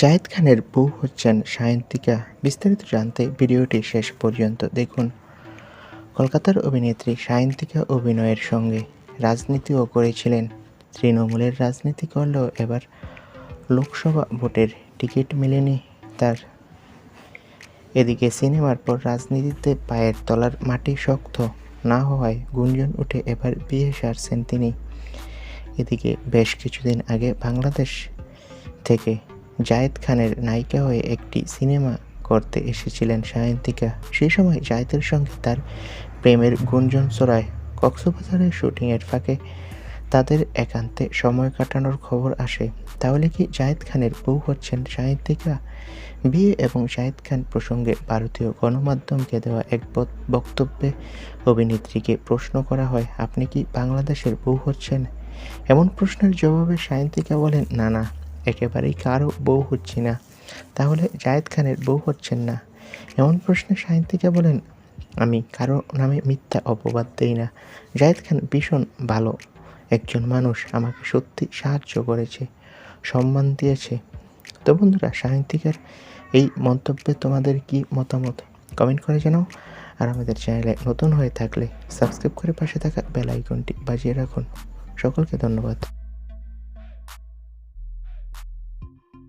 জায়েদ খানের বউ হচ্ছেন সায়ন্তিকা। বিস্তারিত জানতে ভিডিওটি শেষ পর্যন্ত দেখুন। কলকাতার অভিনেত্রী সায়ন্তিকা অভিনয়ের সঙ্গে রাজনীতিও করেছিলেন। তৃণমূলের রাজনীতি করলেও এবার লোকসভা ভোটের টিকিট মেলেনি তার। এদিকে সিনেমার পর রাজনীতিতে পায়ের তলার মাটি শক্ত, না হওয়ায় গুঞ্জন উঠে এবার বিয়ে সারছেন তিনি। এদিকে বেশ কিছুদিন আগে বাংলাদেশ থেকে জায়েদ খানের নায়িকা হয়ে একটি সিনেমা করতে এসেছিলেন সায়ন্তিকা। সেই সময় জায়েদের সঙ্গে তার প্রেমের গুঞ্জন ছড়ায়। কক্সবাজারের শুটিংয়ের ফাঁকে তাদের একান্তে সময় কাটানোর খবর আসে। তাহলে কি জায়েদ খানের বউ হচ্ছেন সাহিত্যিকা বিয়ে এবং জায়েদ খান প্রসঙ্গে ভারতীয় গণমাধ্যমকে দেওয়া এক বক্তব্যে অভিনেত্রীকে প্রশ্ন করা হয়, আপনি কি বাংলাদেশের বউ হচ্ছেন? এমন প্রশ্নের জবাবে সায়ন্তিকা বলেন, না না। একেবারেই কারও বউ হচ্ছি না। তাহলে জায়েদ খানের বউ হচ্ছেন না। এমন প্রশ্নে সায়ন্তিকা বলেন, আমি কারও নামে মিথ্যা অপবাদ দেই না। জায়েদ খান ভীষণ ভালো একজন মানুষ, আমাকে সত্যি সাহায্য করেছে, সম্মান দিয়েছে। তো বন্ধুরা সাহিত্যিকার এই মন্তব্যে তোমাদের কি মতামত? কমেন্ট করে জানাও। আর আমাদের চ্যানেলে নতুন হয়ে থাকলে সাবস্ক্রাইব করে পাশে থাকা বেল আইকনটি বাজিয়ে রাখুন। সকলকে ধন্যবাদ।